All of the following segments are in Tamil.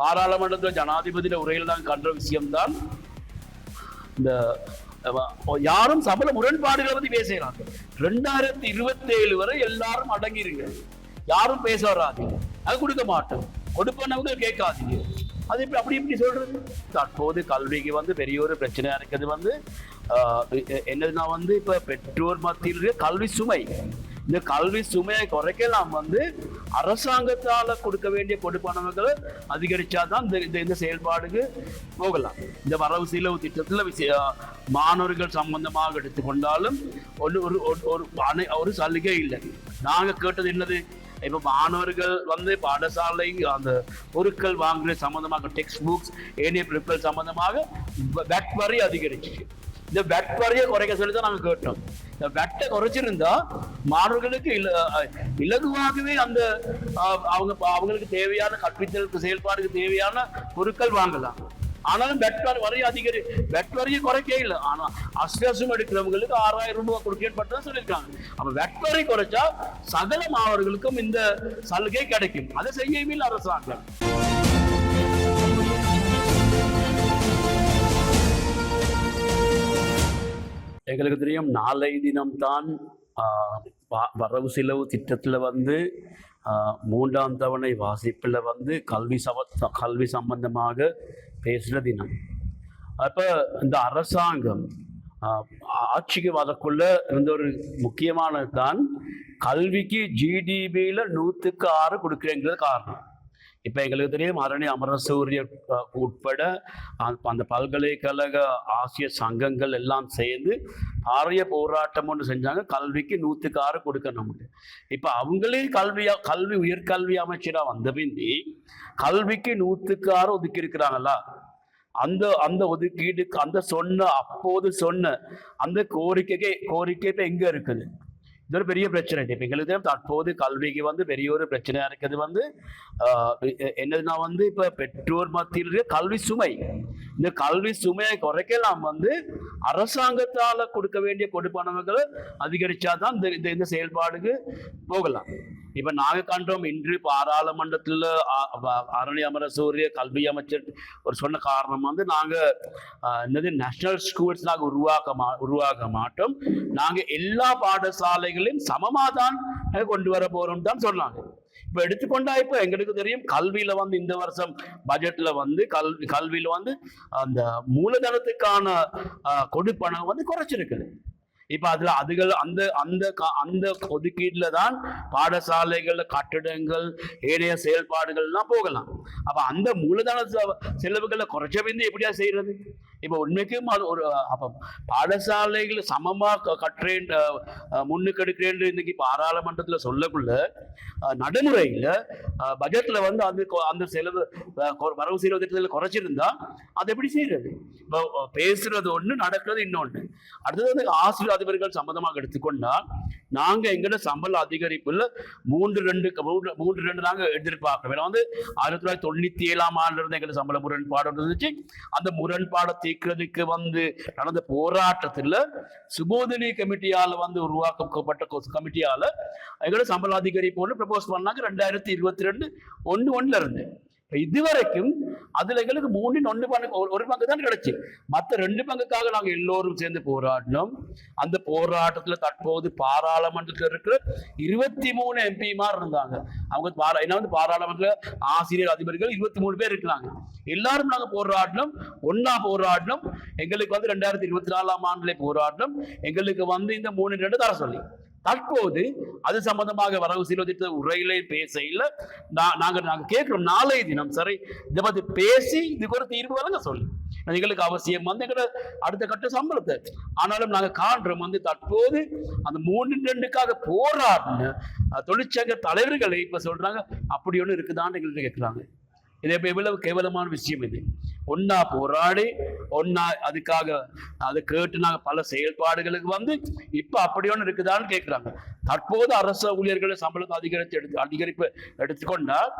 பாராளுமன்றத்தில் ஜனாதிபதியில உரையில் தான் கண்ட விஷயம்தான் இந்த யாரும் சபல முரண்பாடுகளை பத்தி பேசுகிறாங்க ரெண்டாயிரத்தி இருபத்தி ஏழு வரை எல்லாரும் அடங்கிருங்க. யாரும் பேச வராதீங்க. அது கொடுக்க மாட்டோம். கொடுப்பனவங்க கேட்காதீங்க. அது இப்படி அப்படி இப்படி சொல்றது? தற்போது கல்விக்கு வந்து பெரிய ஒரு பிரச்சனையா இருக்கிறது வந்து ஆஹ், என்னதுன்னா வந்து இப்ப பெற்றோர் மத்தியில் கல்வி சுமை. இந்த கல்வி சுமையை குறைக்கலாம் வந்து அரசாங்கத்தால் கொடுக்க வேண்டிய கொடுப்பனவுகளை அதிகரிச்சாதான் இந்த இந்த- இந்த செயல்பாடுக்கு போகலாம். இந்த வரவு செலவு திட்டத்தில் மாணவர்கள் சம்பந்தமாக எடுத்துக்கொண்டாலும் ஒரு ஒரு ஒரு- ஒரு ஒரு சலுகை இல்லை. நாங்கள் கேட்டது என்னது? இப்போ மாணவர்கள் வந்து பாடசாலை அந்த பொருட்கள் வாங்குறது சம்மந்தமாக டெக்ஸ்ட் புக்ஸ் ஏனைய பொருட்கள் சம்மந்தமாக பேட் வரி அதிகரிச்சு இந்த பெட் வரியை குறைக்க சொல்லி தான் நாங்கள் கேட்டோம். இந்த வெட்டை குறைச்சிருந்தா மாணவர்களுக்கு இல இலகுவாகவே அந்த அவங்க அவங்களுக்கு தேவையான கற்பித்தலுக்கு செயல்பாடுக்கு தேவையான பொருட்கள் வாங்கலாம். ஆனாலும் வெட் வரையும் அதிகரி வெட் குறைக்கே இல்லை. ஆனா அஸ்வசம் எடுக்கிறவங்களுக்கு ஆறாயிரம் ரூபாய் கொடுக்கப்பட்டதான் சொல்லியிருக்காங்க. அப்ப வெட் வரை குறைச்சா சகல மாணவர்களுக்கும் இந்த சலுகை கிடைக்கும். அதை செய்யவே இல்லை அரசாங்கம். எங்களுக்கு தெரியும் நாளை தினம்தான் வ- வரவு செலவு திட்டத்தில் வந்து மூன்றாம் தவணை வாசிப்பில் வந்து கல்வி சம கல்வி சம்பந்தமாக பேசுகிற தினம். அப்போ இந்த அரசாங்கம் ஆட்சிக்கு வரக்குள்ள இருந்த ஒரு முக்கியமானது தான் கல்விக்கு ஜிடிபியில் நூற்றுக்கு ஆறு கொடுக்குறேங்கிறது காரணம். இப்போ எங்களுக்கு தெரியும் அரணி அமரசூரிய சூரிய உட்பட அந்த- பல்கலைக்கழக ஆசிய சங்கங்கள் எல்லாம் சேர்ந்து ஆரிய போராட்டம் ஒன்று செஞ்சாங்க. கல்விக்கு நூற்றுக்கு ஆறு கொடுக்கணும் இப்போ அவங்களே கல்வியா கல்வி உயர்கல்வி அமைச்சராக வந்த பிந்தி கல்விக்கு நூற்றுக்கு ஆறு ஒதுக்கி இருக்கிறாங்களா அந்த அந்த ஒதுக்கீடுக்கு அந்த சொன்ன அப்போது சொன்ன அந்த கோரிக்கைக்கு கோரிக்கை இப்போ எங்கே இருக்குது? இது ஒரு பெரிய பிரச்சனை இப்போ எங்களுக்கு தற்போது கல்விக்கு வந்து பெரிய ஒரு பிரச்சனையா இருக்கிறது வந்து என்னதுன்னா வந்து இப்போ பெற்றோர் மத்தியில் கல்வி சுமை இந்த கல்வி சுமையை குறைக்கலாம் வந்து அரசாங்கத்தால கொடுக்க வேண்டிய கொடுப்பனவுகளை அதிகரிச்சாதான் இந்த இந்த- இந்த செயல்பாடுக்கு போகலாம் இப்ப நாங்க கண்டோம் இன்று பாராளுமன்றத்தில் அரணி அமரசூரிய கல்வி அமைச்சர் ஒரு சொன்ன காரணம் வந்து நாங்க என்னது நேஷனல் ஸ்கூல்ஸ் நாங்கள் உருவாக்க மா உருவாக்க மாட்டோம் நாங்க எல்லா பாடசாலைகளையும் சமமாக தான் கொண்டு வர போறோம் தான் சொன்னாங்க இப்ப எடுத்துக்கொண்டா இப்ப எங்களுக்கு தெரியும் கல்வியில வந்து இந்த வருஷம் பட்ஜெட்ல வந்து கல்வி கல்வியில வந்து அந்த மூலதனத்துக்கான கொடுப்பணம் வந்து குறைச்சிருக்குது இப்ப அதுல அதுகள் அந்த அந்த கா- அந்த ஒதுக்கீட்டுல தான் பாடசாலைகள் கட்டிடங்கள் ஏனைய செயல்பாடுகள்லாம் போகலாம். அப்ப அந்த மூலதன செலவுகளை குறைச்ச வந்து எப்படியா செய்யறது? இப்போ உண்மைக்கும் அது ஒரு அப்போ பாடசாலைகள் சமமாக கட்டுறேன் முன்னுக்கு எடுக்கிறேன் இன்னைக்கு பாராளுமன்றத்தில் சொல்லக்குள்ள நடைமுறையில் பட்ஜெட்டில் வந்து அந்த கொ- அந்த செலவு வரவு செலவு திட்டத்தில் குறைச்சிருந்தா அது எப்படி செய்யறது? இப்போ பேசுறது ஒன்று நடக்கிறது இன்னொன்று அடுத்தது வந்து ஆசிரியர் அதிபர்கள் சம்பந்தமாக எடுத்துக்கொண்டா நாங்க எங்கட சம்பள அதிகரிப்புல மூன்று ரெண்டு மூன்று மூன்று ரெண்டு நாங்க எடுத்திருப்பாங்க. ஏன்னா வந்து ஆயிரத்தி தொள்ளாயிரத்தி தொண்ணூத்தி ஏழாம் ஆண்டுல இருந்து எங்களுக்கு சம்பள முரண்பாடு இருந்துச்சு. அந்த முரண்பாடை தீர்க்கிறதுக்கு வந்து நடந்த போராட்டத்துல சுபோதினி கமிட்டியால வந்து உருவாக்கப்பட்ட கமிட்டியால எங்களோட சம்பள அதிகரிப்பு ஒன்று ப்ரப்போஸ் பண்ணாங்க. ரெண்டாயிரத்தி இருபத்தி ரெண்டு ஒன்று ஒன்றுல இருந்து. இதுவரைக்கும் அதுல எங்களுக்கு மூணு ஒன்று பங்கு ஒரு- பங்கு தான் கிடைச்சி. மற்ற ரெண்டு பங்குக்காக நாங்கள் எல்லோரும் சேர்ந்து போராடினோம். அந்த போராட்டத்தில் தற்போது பாராளுமன்றத்தில் இருக்கிற இருபத்தி மூணு எம்பிமார் இருந்தாங்க. அவங்க பாரா என்ன வந்து பாராளுமன்ற ஆசிரியர் அதிபர்கள் இருபத்தி மூணு பேர் இருக்கிறாங்க. எல்லாரும் நாங்கள் போராடினோம். ஒன்னா போராடினோம். எங்களுக்கு வந்து ரெண்டாயிரத்தி இருபத்தி நாலாம் ஆண்டுல போராடினோம். எங்களுக்கு வந்து இந்த மூணு ரெண்டு தர சொல்லி. தற்போது அது சம்பந்தமாக வரவு செலவு உரையிலே பேச நாங்கள் நாங்கள் நாங்க நாங்க கேட்கிறோம் நாளைய தினம் சரி? இதை பற்றி பேசி இதுக்கு ஒரு தீர்வு வழங்க சொல்லி. எங்களுக்கு அவசியம். வந்து எங்கட அடுத்த கட்ட சம்பளத்தை. ஆனாலும் நாங்கள் காண்றோம் வந்து தற்போது அந்த மூணு ரெண்டுக்காக போராடின தொழிற்சங்க தலைவர்களை இப்போ சொல்றாங்க அப்படி ஒன்று இருக்குதான்னு எங்கள்கிட்ட கேட்குறாங்க இது இப்போ எவ்வளவு கேவலமான விஷயம் இது. ஒன்னா போராடி ஒன்னா அதுக்காக அதை கேட்டு நாங்கள் பல செயல்பாடுகளுக்கு வந்து இப்போ அப்படி ஒன்று இருக்குதான்னு கேட்குறாங்க தற்போது அரசு ஊழியர்களை சம்பளத்தை அதிகரித்து எடுத்து அதிகரிப்பு எடுத்துக்கொண்டால்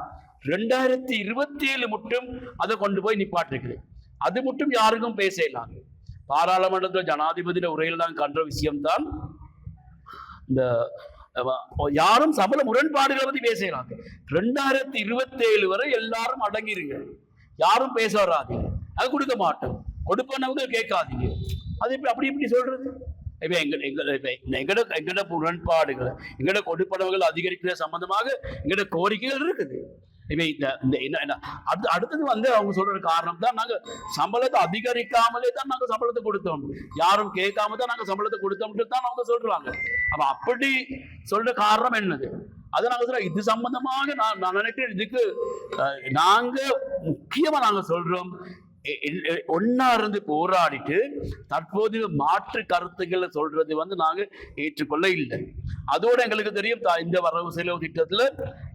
ரெண்டாயிரத்தி இருபத்தி ஏழு மட்டும் அதை கொண்டு போய் நிப்பாட்டிருக்குது. அது மட்டும் யாருக்கும் பேசலாம் பாராளுமன்றத்தில் ஜனாதிபதியில உரையில் தான் கண்ட விஷயம்தான் இந்த யாரும் சபல முரண்பாடுகளை பத்தி பேசுகிறாங்க ரெண்டாயிரத்தி இருபத்தி ஏழு வரை எல்லாரும் அடங்கிருங்க. யாரும் பேச வராதீங்க அது கொடுக்க மாட்டோம். கொடுப்பனவங்க கேட்காதீங்க. அது இப்படி அப்படி இப்படி சொல்றது? இப்போ எங்க எங்க எங்கட எங்கட முரண்பாடுகள் எங்கட கொடுப்பனவுகள் அதிகரிக்கிற சம்பந்தமாக எங்கட கோரிக்கைகள் இருக்குது. இப்ப இந்த இந்த என்ன என்ன? அடுத்து அடுத்தது வந்து அவங்க சொல்ற காரணம் தான் நாங்க சம்பளத்தை அதிகரிக்காமலே தான் நாங்க சம்பளத்தை கொடுத்தோம். யாரும் கேட்காம தான் நாங்க சம்பளத்தை கொடுத்தோம்னு தான் அவங்க சொல்றாங்க. அப்ப அப்படி சொல்ற காரணம் என்னது? அதை நாங்க சொல்றோம். இது சம்பந்தமாக நான் நான் நினைக்கிறேன் இதுக்கு நாங்க முக்கியமா நாங்க சொல்றோம். ஒன்னா இருந்து போராடிட்டு தற்போது மாற்று கருத்துக்களை சொல்றது வந்து நாங்க ஏற்றுக்கொள்ள இல்லை. அதோட எங்களுக்கு தெரியும் த- இந்த வரவு செலவு திட்டத்துல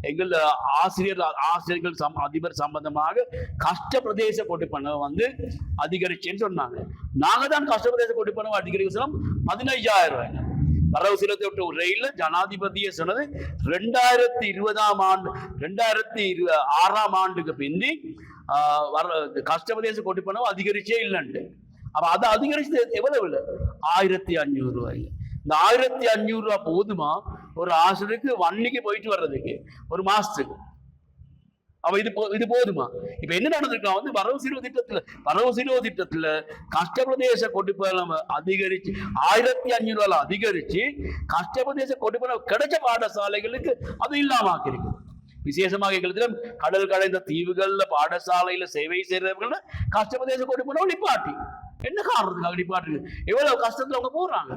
எங்கள் ஆசிரியர் ஆசிரியர்கள் சம் அதிபர் சம்பந்தமாக கஷ்ட பிரதேச கொடுப்பனவை வந்து அதிகரிச்சேன்னு சொன்னாங்க. நாங்க தான் கஷ்ட பிரதேச கொடுப்பனவை அதிகரிக்க சொன்னோம் பதினைஞ்சாயிரம் ரூபாய். வரவு செலவு விட்ட உரையில ஜனாதிபதியை சொன்னது ரெண்டாயிரத்தி இருபதாம் ஆண்டு ரெண்டாயிரத்தி இரு ஆறாம் ஆண்டுக்கு பிந்தி ஆஹ், வர கஷ்டபிரதேச பணம் அதிகரிச்சே இல்லைன்ட்டு. அப்போ அதை அதிகரிச்சது எவ்வளவு? இல்லை ஆயிரத்தி அஞ்சூறு ரூபாய். இந்த ஆயிரத்தி அஞ்சூறு ரூபாய் போதுமா? ஒரு ஆசிரியருக்கு வன்னிக்கு போயிட்டு வர்றதுக்கு. ஒரு மாசத்துக்கு. அப்ப இது போ- இது போதுமா? இப்ப என்ன நடந்திருக்கா? வந்து வரவு செலவு திட்டத்துல வரவு செலவு திட்டத்துல கஷ்டப்பிரதேச கொடுப்பனம் அதிகரிச்சு ஆயிரத்தி அஞ்சூறு ரூபாய் அதிகரிச்சு கஷ்டப்பிரதேச கொடுப்பனம் கிடைச்ச பாடசாலைகளுக்கு அது இல்லாம ஆக்கியிருக்கு. விசேஷமாக எங்களுக்கு கடல் கடைந்த தீவுகள்ல பாடசாலையில சேவை செய்யறவங்கள கஷ்டப்பிரதேச கொடுப்பனம் நிப்பாட்டி என்ன காரணத்துக்காக நிப்பாட்டுருக்கு எவ்வளவு கஷ்டத்துல அவங்க போறாங்க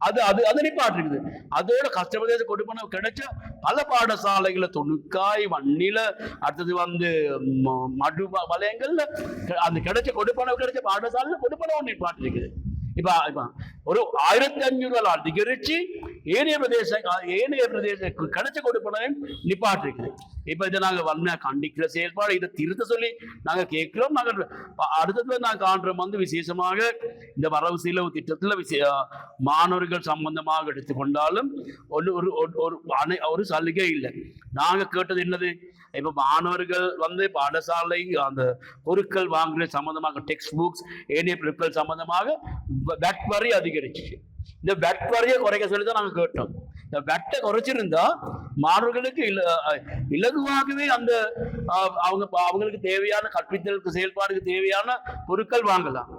அது அது அது நிப்பாட்டுருக்குது அதோட கஷ்டப்பதேச கொண்டு போன கிடைச்ச பல பாடசாலைகள தொணுக்காய் வண்ணில அடுத்தது வந்து ம- மடு வலயங்கள்ல அந்த கிடைச்ச கொடுப்பனவு கிடைச்ச பாடசாலையில கொடுப்பனவு நிப்பாட்டிருக்குது இப்ப இப்ப ஒரு ஆயிரத்தி அஞ்சூறு அதிகரிச்சு ஏனைய பிரதேச ஏனைய பிரதேச கிடைச்ச கொடுப்பனவை நிப்பாட்டிருக்குது. இப்போ இதை நாங்கள் வன்மையாக கண்டிக்கிற செயல்பாடு இதை திருத்த சொல்லி நாங்கள் கேட்கிறோம். நாங்கள் அடுத்ததுல நான் காண்றோம் வந்து விசேஷமாக இந்த வரவு செலவு திட்டத்தில் விசே- மாணவர்கள் சம்பந்தமாக எடுத்துக்கொண்டாலும் ஒன்று ஒரு ஒரு- ஒரு ஒரு சலுகை இல்லை. நாங்கள் கேட்டது என்னது? இப்போ மாணவர்கள் வந்து பாடசாலை அந்த பொருட்கள் வாங்குற சம்பந்தமாக டெக்ஸ்ட் புக்ஸ் ஏனைய பொருட்கள் சம்பந்தமாக வெட் வரி அதிகரிச்சு இந்த பெட் வரைய குறைக்க சொல்லி தான் நாங்கள் கேட்டோம். இந்த வெட்டை குறைச்சிருந்தா மாணவர்களுக்கு இல இலகுவாகவே அந்த அவங்க அவங்களுக்கு தேவையான கற்பித்தலுக்கு செயல்பாடுக்கு தேவையான பொருட்கள் வாங்கலாம்.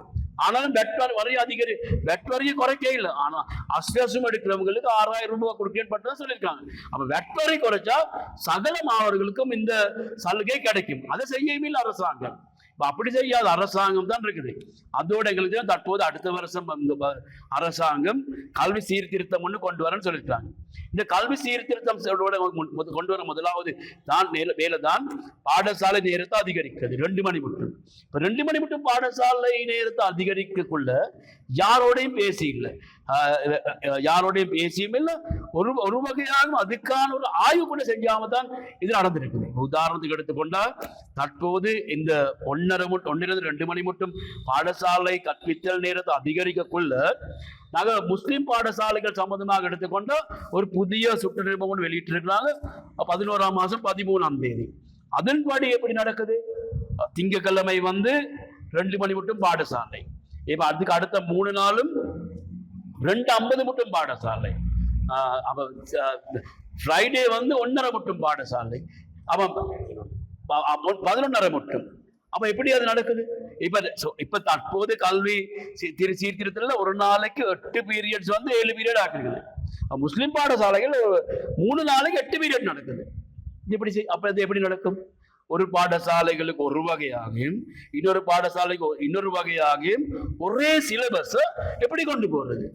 ஆனாலும் பெட் வரைய அதிகரி பெட் வரைய குறைக்கே இல்லை. ஆனால் அஸ்வசம் எடுக்கிறவங்களுக்கு ஆறாயிரம் ரூபாய் கொடுக்கேன்னு மட்டும் சொல்லியிருக்காங்க. அப்போ வெட் வரை குறைச்சா சகல மாணவர்களுக்கும் இந்த சலுகை கிடைக்கும். அதை செய்யவே இல்லை அரசாங்கம். இப்போ அப்படி செய்யாத. அரசாங்கம் தான் இருக்குது. அதோட எங்களுக்கு தான் தற்போது அடுத்த வருஷம் அரசாங்கம் கல்வி சீர்திருத்தம் ஒன்று கொண்டு வரேன்னு சொல்லியிருக்காங்க. இந்த கல்வி சீர்திருத்தம் கொண்டு வர முதலாவது தான் வேலை தான் பாடசாலை நேரத்தை அதிகரிக்கிறது. ரெண்டு மணி மட்டும். இப்ப ரெண்டு மணி மட்டும் பாடசாலை நேரத்தை அதிகரிக்கக்குள்ள யாரோடையும் பேசி இல்லை. யாரோடையும் பேசியும் இல்லை. ஒரு ஒரு வகையாக அதுக்கான ஒரு ஆய்வு கூட செஞ்சாம தான் இது நடந்திருக்குது. உதாரணத்துக்கு எடுத்துக்கொண்டா தற்போது இந்த ஒன்னரை முட் ஒன்னிலிருந்து ரெண்டு மணி மட்டும் பாடசாலை கற்பித்தல் நேரத்தை அதிகரிக்கக்குள்ள நாங்கள் முஸ்லீம் பாடசாலைகள் சம்பந்தமாக எடுத்துக்கொண்டால் ஒரு புதிய சுற்றுநிருபம் ஒன்று வெளியிட்டிருக்கிறாங்க. பதினோராம் மாதம் பதிமூணாம் தேதி. அதன்படி எப்படி நடக்குது? திங்கட்கிழமை வந்து ரெண்டு மணி மட்டும் பாடசாலை. இப்போ அதுக்கு அடுத்த மூணு நாளும் ரெண்டு ஐம்பது மட்டும் பாடசாலை. அவன் ஃப்ரைடே வந்து ஒன்றரை மட்டும் பாடசாலை. அவன் பதினொன்றரை பதினொன்னரை மட்டும். அப்ப எப்படி அது நடக்குது? இப்ப so- இப்ப தற்போது கல்வி சி- திரு சீர்திருத்தத்துல ஒரு நாளைக்கு எட்டு பீரியட்ஸ் வந்து ஏழு பீரியட் ஆக்குறது முஸ்லீம் முஸ்லிம் பாடசாலைகள் மூணு நாளைக்கு எட்டு பீரியட் நடக்குது. இப்படி எப்படி செய்- அப்ப இது எப்படி நடக்கும்? ஒரு பாடசாலைகளுக்கு ஒரு வகையாகும் இன்னொரு பாடசாலைக்கு இன்னொரு வகையாகியும் ஒரே சிலபஸ் எப்படி கொண்டு போறது?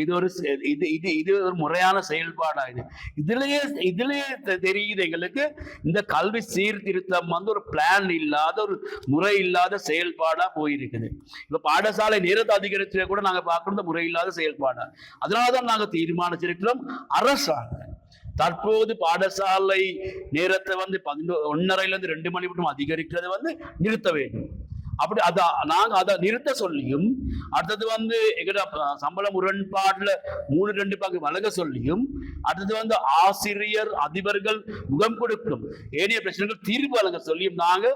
இது ஒரு செ- இது இது இது ஒரு முறையான செயல்பாடா இது. இதுலயே இதுலயே தெ- தெரியுது எங்களுக்கு இந்த கல்வி சீர்திருத்தம் வந்து ஒரு பிளான் இல்லாத ஒரு முறை இல்லாத செயல்பாடா போயிருக்குது. இப்ப பாடசாலை நேரத்தை அதிகரித்து கூட நாங்க பார்க்கறது முறை இல்லாத செயல்பாடா. அதனாலதான் நாங்க தீர்மானிச்சிருக்கிறோம் அரசாங்கம் தற்போது பாடசாலை நேரத்தை வந்து பதினொ ஒன்னரைல இருந்து ரெண்டு மணி மட்டும் அதிகரிக்கிறது வந்து நிறுத்த வேண்டும். அப்படி அத நாங்க அதை நிறுத்த சொல்லியும் அடுத்தது வந்து எங்கட சம்பள முரண்பாடுல மூணு ரெண்டு பங்கு வழங்க சொல்லியும் அடுத்தது வந்து ஆசிரியர் அதிபர்கள் முகம் கொடுக்கும். ஏனைய பிரச்சனைகள் தீர்வு வழங்க சொல்லியும் நாங்க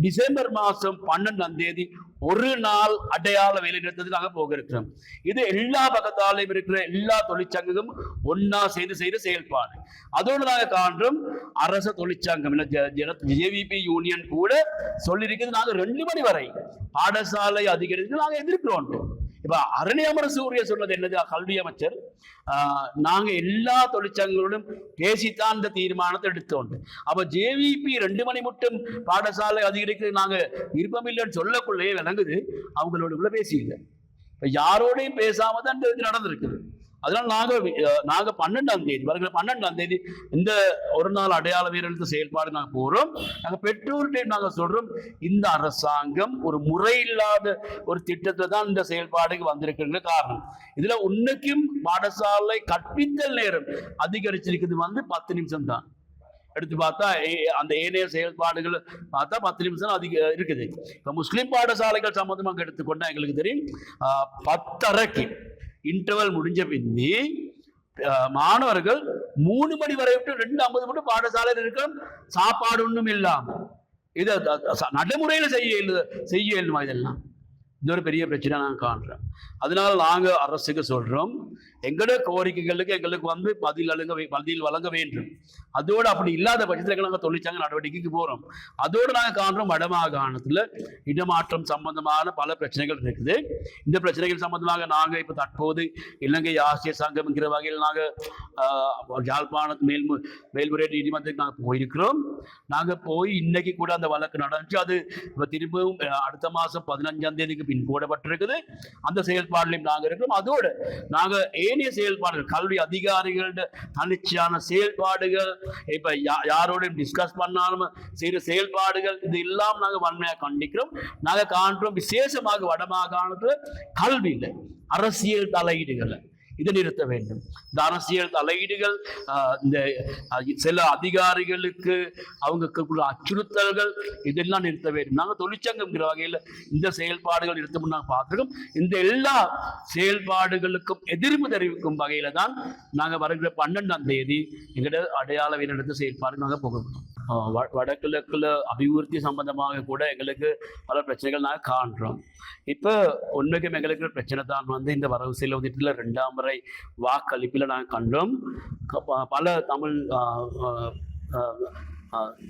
டிசம்பர் மாசம் பன்னெண்டாம் தேதி ஒரு நாள் அடையாள வேலை நிறுத்தத்துக்கு நாங்கள் போக இருக்கிறோம் இது எல்லா பக்கத்தாலையும் இருக்கிற எல்லா தொழிற்சங்கமும் ஒன்னா சேர்ந்து செய்த செயல்பாடு. அதோடு நாங்கள் காண்றோம் அரச தொழிற்சங்கம். ஜேவிபி யூனியன் கூட சொல்லியிருக்கிறது நாங்கள் ரெண்டு மணி வரை. பாடசாலை அதிகரித்து நாங்கள் எதிர்க்கிறோம் இப்ப அரணியமர சூரிய சொன்னது என்னது? கல்வி அமைச்சர் நாங்கள் நாங்க எல்லா தொழிற்சங்கங்களோடும் பேசித்தான் இந்த தீர்மானத்தை எடுத்தோம். அப்ப ஜேவிபி ரெண்டு மணி மட்டும் பாடசாலை அதிகரிக்க நாங்க விருப்பமில்லைன்னு சொல்லக்குள்ளேயே விளங்குது. அவங்களோட உள்ள பேசியில்லை இப்போ யாரோடையும் பேசாம தான் இந்த இது நடந்திருக்குது. அதனால நாக அஹ், நாங்க பன்னெண்டாம் தேதி வருகிற பன்னெண்டாம் தேதி இந்த ஒரு நாள் அடையாள வீரர்களுக்கு செயல்பாடு நாங்க போறோம். நாங்க பெற்றோர்கிட்ட நாங்க சொல்றோம் இந்த அரசாங்கம் ஒரு முறையில்லாத ஒரு திட்டத்தை தான் இந்த செயல்பாடுக்கு வந்திருக்குங்கிற காரணம். இதுல உன்னைக்கும் பாடசாலை கற்பித்தல் நேரம் அதிகரிச்சிருக்குது வந்து பத்து நிமிஷம் தான். எடுத்து பார்த்தா அந்த ஏனைய செயல்பாடுகள் பார்த்தா பத்து நிமிஷம் அதிக இருக்குது. இப்போ முஸ்லீம் பாடசாலைகள் சம்மந்தமாக எடுத்துக்கொண்டா எங்களுக்கு தெரியும் பத்தரைக்கு இன்டர்வல் முடிஞ்ச பின்னி மாணவர்கள் மூணு மணி வரை விட்டு ரெண்டு ஐம்பது மட்டும் பாடசாலையில் இருக்க சாப்பாடு ஒன்றும் இல்லாம இது நடைமுறையில் செய்ய செய்ய இயலுமா இதெல்லாம். இது ஒரு பெரிய பிரச்சனை நான் காண்றேன். அதனால நாங்க அரசுக்கு சொல்றோம். எங்களோட கோரிக்கைகளுக்கு எங்களுக்கு வந்து பதில் அழுங்க வே- பதில் வழங்க வேண்டும். அதோடு அப்படி இல்லாத பட்சத்தில் நாங்கள் தொழிற்சங்க நடவடிக்கைக்கு போறோம். அதோடு நாங்கள் காண்றோம் வடமாகாணத்துல இடமாற்றம் சம்பந்தமான பல பிரச்சனைகள் இருக்குது. இந்த பிரச்சனைகள் சம்பந்தமாக நாங்க இப்ப தற்போது இலங்கை ஆசிய சங்கம்ங்கிற வகையில் நாங்க ஆஹ், யாழ்ப்பாணத்து மேல்மு மேல்முறையீட்டு நீதிமன்றத்துக்கு நாங்கள் போயிருக்கிறோம். நாங்க போய் இன்னைக்கு கூட அந்த வழக்கு நடந்துச்சு. அது திரும்பவும் அடுத்த மாசம் பதினஞ்சாம் தேதிக்கு பின் போடப்பட்டிருக்குது. அந்த செயல்பாடுலையும் நாங்கள் இருக்கிறோம். அதோடு நாங்க ஏனைய செயல்பாடுகள் கல்வி அதிகாரிகளோட தனிச்சையான செயல்பாடுகள் இப்ப யா- யாரோடையும் டிஸ்கஸ் பண்ணாலும் சிறு செயல்பாடுகள் இது இல்லாமல் நாங்கள் வன்மையாக கண்டிக்கிறோம். நாங்கள் காண்றோம் விசேஷமாக வடமாகாணத்தில் கல்வியில் அரசியல் தலையீடுகளை இதை நிறுத்த வேண்டும். இந்த அரசியல் தலையீடுகள் இந்த சில அதிகாரிகளுக்கு அவங்களுக்கு அச்சுறுத்தல்கள் இதெல்லாம் நிறுத்த வேண்டும். நாங்கள் தொழிற்சங்கம்ங்கிற வகையில் இந்த செயல்பாடுகள் நிறுத்தம் நாங்கள் பார்த்துருக்கோம். இந்த எல்லா செயல்பாடுகளுக்கும் எதிர்ப்பு தெரிவிக்கும் வகையில தான் நாங்கள் வருகிற பன்னெண்டாம் தேதி எங்கள்கிட்ட அடையாள வீரெடுத்த செயல்பாடு நாங்கள் போகிறோம் வடகிழக்கில் அபிவிருத்தி சம்பந்தமாக கூட எங்களுக்கு பல பிரச்சனைகள் நாங்கள் காண்றோம் இப்போ உண்மைக்கும் எங்களுக்கு பிரச்சனை தான் வந்து இந்த வரவு செலவு ரெண்டாம் முறை வாக்களிப்பில் நாங்கள் கண்டோம் பல தமிழ்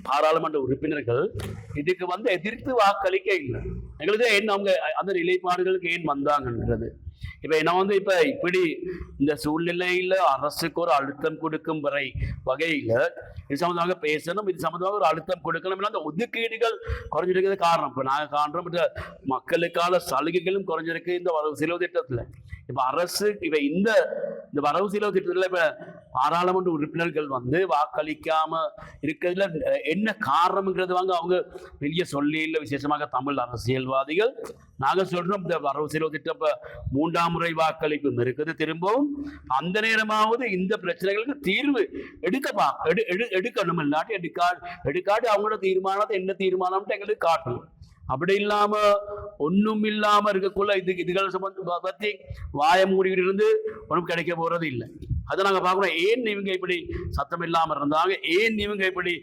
பாராளுமன்ற உறுப்பினர்கள் இதுக்கு வந்து எதிர்த்து வாக்களிக்க இல்லை எங்களுக்கு ஏன் அவங்க அந்த நிலைப்பாடுகளுக்கு ஏன் வந்தாங்கன்றது இப்போ நான் வந்து இப்போ இப்படி இந்த சூழ்நிலையில் அரசுக்கு ஒரு அழுத்தம் கொடுக்கும் வரை வகையில் இது சம்மந்தமாக பேசணும் இது சம்மந்தமாக ஒரு அழுத்தம் கொடுக்கணும் அந்த ஒதுக்கீடுகள் குறைஞ்சிருக்கிறது காரணம். இப்போ நாங்கள் காண்றோம் இப்ப மக்களுக்கான சலுகைகளும் குறைஞ்சிருக்கு இந்த வரவு செலவு திட்டத்தில். இப்போ அரசு இப்போ இந்த இந்த வரவு செலவு திட்டத்தில் இப்போ பாராளுமன்ற உறுப்பினர்கள் வந்து வாக்களிக்காம இருக்கிறதுல என்ன காரணம்ங்கிறது வாங்க அவங்க வெளியே சொல்லி இல்லை விசேஷமாக தமிழ் அரசியல்வாதிகள். நாங்கள் சொல்றோம் இந்த வரவு செலவு திட்டம் மூன்றாம் முறை வாக்களிப்பு இருக்குது. திரும்பவும் அந்த நேரமாவது இந்த பிரச்சனைகளுக்கு தீர்வு எடுக்க பா எடு எடு எடுக்கணும். இல்லாட்டி எடுக்கா எடுக்காட்டி அவங்களோட தீர்மானத்தை என்ன தீர்மானம்ட்டு எங்களுக்கு காட்டணும். அப்படி இல்லாம ஒன்றும் இல்லாம இருக்கக்குள்ள இது இதுகள் சம்பந்த பத்தி வாய மூடிக்கிட்டு இருந்து ஒன்றும் கிடைக்க போறது இல்லை அதை நாங்கள் பார்க்குறோம் ஏன் இவங்க இப்படி சத்தம் இல்லாமல் இருந்தாங்க? ஏன் இவங்க இப்படி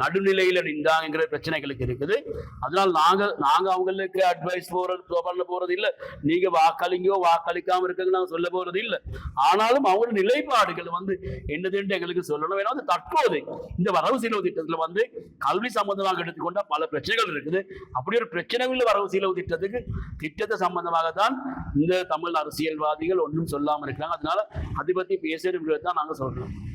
நடுநிலையில் நின்றாங்கிற பிரச்சனைகளுக்கு இருக்குது. அதனால் நாங்கள் நாங்கள் அவங்களுக்கு அட்வைஸ் போகிறது பண்ண போகிறது இல்லை. நீங்கள் வாக்களிங்கோ வாக்களிக்காமல் இருக்கங்க நாங்கள் சொல்ல போகிறது இல்லை. ஆனாலும் அவங்களோட நிலைப்பாடுகள் வந்து என்னதுன்னு எங்களுக்கு சொல்லணும். ஏன்னா வந்து தற்போது இந்த வரவு செலவு திட்டத்தில் வந்து கல்வி சம்பந்தமாக எடுத்துக்கொண்ட பல பிரச்சனைகள் இருக்குது. அப்படி ஒரு பிரச்சனைகள் வரவு செலவு திட்டத்துக்கு திட்டத்தை சம்பந்தமாக தான் இந்த தமிழ் அரசியல்வாதிகள் ஒன்றும் சொல்லாமல் இருக்கிறாங்க. அதனால அதை பத்தி பேசுறது தான் நாங்க சொல்றோம்.